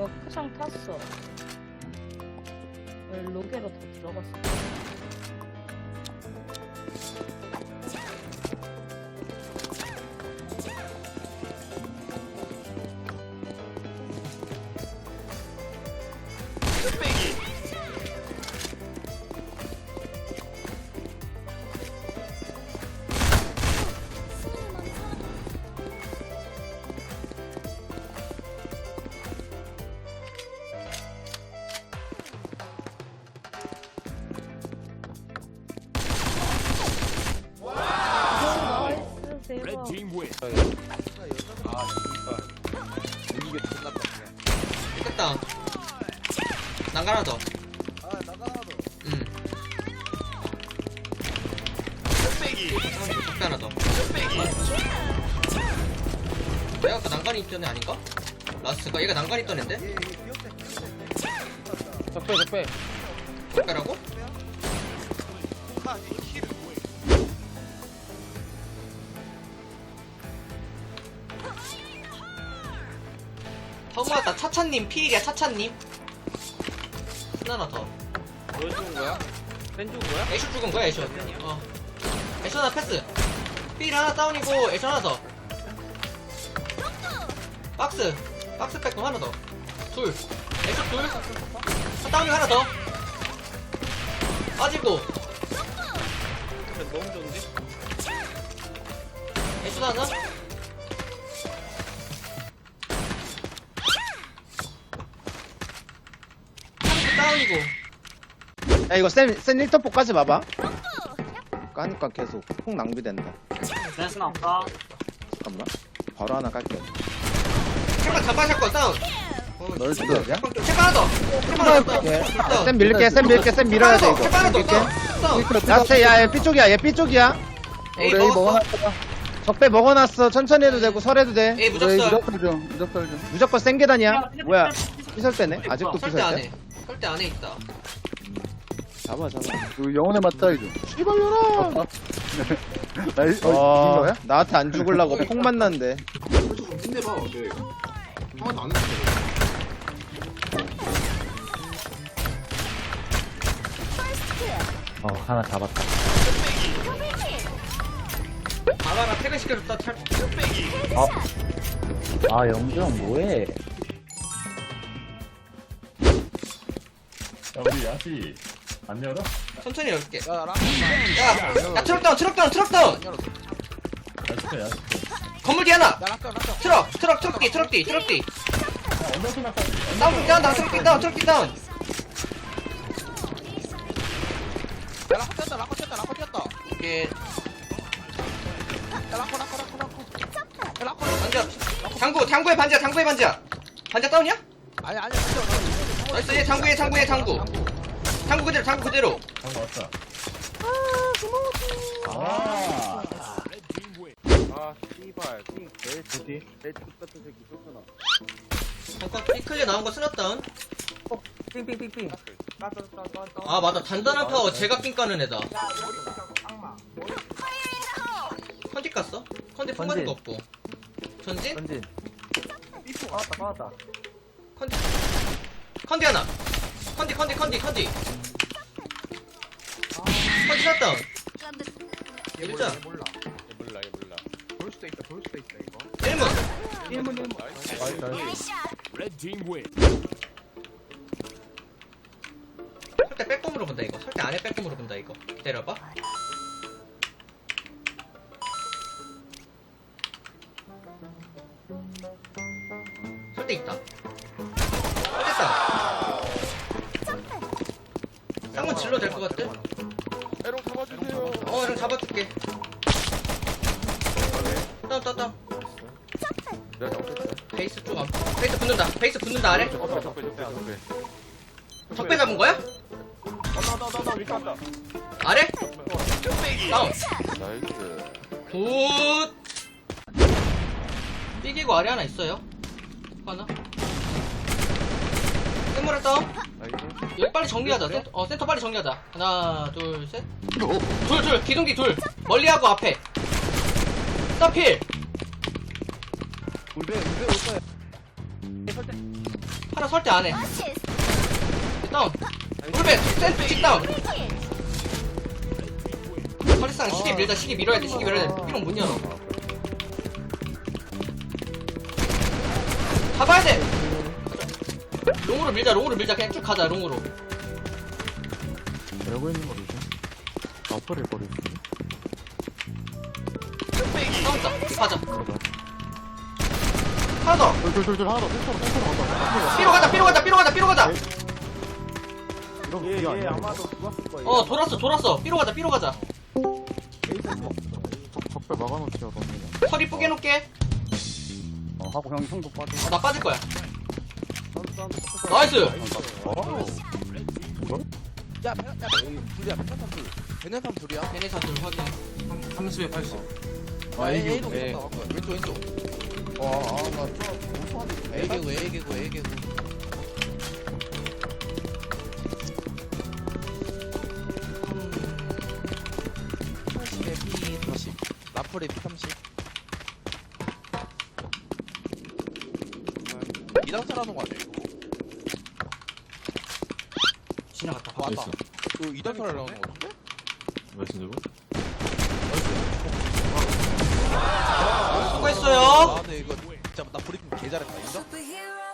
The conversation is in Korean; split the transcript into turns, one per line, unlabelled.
저 포상 탔어. 왜 로게로 다 들어갔어?
Team win.
아, 이게 존나 빡네.
됐다. 난간 하나 더.
아, 나가나도.
응. 적배 하나 더. 내가 아까 난간이 있던 애 아닌가? 라스트가 얘가 난간 있던 애인데?
얘, 얘 귀엽대, 귀엽대.
적배 적배
적배라고? 허무하다. 차차님 피일이야 차차님. 하나 더.
뭘 죽은 거야? 뺀 죽은 거야?
애쇼 죽은 거야 애쇼. 어. 애쇼 하나 패스. 피일 하나 다운이고 애쇼 하나 더. 박스. 박스 백도 하나 더. 둘. 애쇼 둘. 한 다운이 하나 더. 빠지고.
그래, 너무 좋은데?
애쇼 하나. 이고.
야 이거 센, 센 1터포까지 봐봐 까니까 계속 폭 낭비된다
센스는 없다.
잠깐만 바로 하나 깔게
잠깐 잡아 샷건 다운.
널 죽여야
책 하나 더. 책 하나 더.
센 밀릴게 센 밀게 센 밀어야
돼책 하나
이거
더.
밀게
다운. 다운.
라스트 야얘 B쪽이야 얘 B쪽이야
에이 먹었어.
적배 먹어놨어 천천히 해도 되고 설해도 돼
에이 무적설.
무조건 센 계단이야 뭐야 피설대네 아직도
설대 안에.
피설대
설대 안에 있다.
잡아 잡아
그 영혼의 맞다 이거.
씨발려라
나이
어
어, 거야?
나한테 안 죽을라고 폭 만났는데
어, 하나 잡았다.
바바라 퇴근시켜줬다. 찰.
아, 영주형 뭐해?
야, 우리 야시 안 열어?
천천히 열게.
야, 라
야, 야 트럭 다운, 트럭 다운, 트럭 다운.
야시야, 야시.
건물 뒤 하나.
야.
트럭, 트럭, 트럭 뒤, 트럭 뒤, 트럭 뒤.
나까지.
다운, 트럭 다운, 다운, 트럭 뒤 다운, 트럭 뒤 다운.
야, 락커 튀었다, 락커 튀었다, 락커 튀었다.
이게
야, 락커, 락커, 락커, 락커. 야, 락커.
반지야. 장구, 장구의 반지야, 장구의 반지야. 반지야 다운이야?
아니, 아니, 아니.
나이스, 얘 장구에, 장구에, 장구. 장구 그대로, 장구 그대로.
장거 왔다.
아.
아, 씨발. 내 어디? 내 X같은 새끼 쫓아나.
잠깐, 피클리어 나온 거 스납 다운.
삥삥삥삥.
아, 맞다. 단단한 파워 제가 삥 까는 애다.
악마.
컨디 깠어? 컨디 품 받은 거 없고. 전진?
전진. 빠졌다, 빠졌다.
컨디. 컨디 하나. 컨디, 컨디, 컨디, 컨디. 컨디 샷다운.
얘. 몰라, 얘 몰라. 얘 몰라, 얘 몰라. 볼 수도 있다, 볼 수도 있다, 이거.
1문.
일문, 일문. 나이스.
Red team win.
설때 빼꼼으로 본다, 이거. 설때 안에 빼꼼으로 본다, 이거. 때려봐. 질러 될 것 같아?
에롱 잡아주세요.
어, 형 잡아줄게. 다운, 다운, 다운.
내가 잡았어.
베이스 쪽 앞. 베이스 붙는다. 베이스 붙는다, 아래.
적배, 적배, 적배, 적배.
적배 잡은 거야?
나나나나 간다.
아래? 다운.
나이스.
굿. 삐개고 아래 하나 있어요. 하나. 센모를 다 여기 빨리 정리하자. 센터, 어, 센터 빨리 정리하자. 하나, 둘, 셋. 둘, 둘. 기둥기 둘. 멀리하고 앞에. 스타필.
울베, 울베 올 거야.
하나 설대 안에. 다운. 울베 센트 킥다운 허리상 시계 밀자 시계 밀어야 돼 시계 밀어야 돼 이런 문 열어 가봐야 돼 롱으로 밀자 롱으로 밀자 그냥 쭉 가자 롱으로
알고 있는 거 조심. 아퍼를 버리지.
싸운다 가자 하나 더
돌돌돌돌 하나 더. 펜터로 펜터로 간다.
삐로 가자 삐로 가자 삐로 가자 삐로 가자
이런
얘, 게얘
아니야.
아마도 죽었을 거예요.
어 돌았어 돌았어 삐로 가자 삐로 가자
적- 적배 막아놓지야 너네.
털 이쁘게 해놓게
어, 하고 형 형도 빠져.
어, 나 빠질 거야 나이스!
야, 배, 야, 둘이야, 백탄탄 둘. 백탄탄 둘이야.
걔네 사들 확인. 30에 80.
아, 이게 A로 네. 나간 거야. 왼쪽, 왼쪽. A 개구, A 개구, A 개구. 80에 B 30. 나폴에 B 30. 하는 거 아니야 이거?
지나갔다 아,
왔다. 그 이달철 하려는 거 같은데?
나이스 저거
수고했어요.
아, 근데 이거 진짜 나 브리핑 개 잘했다. 인정?
Superhero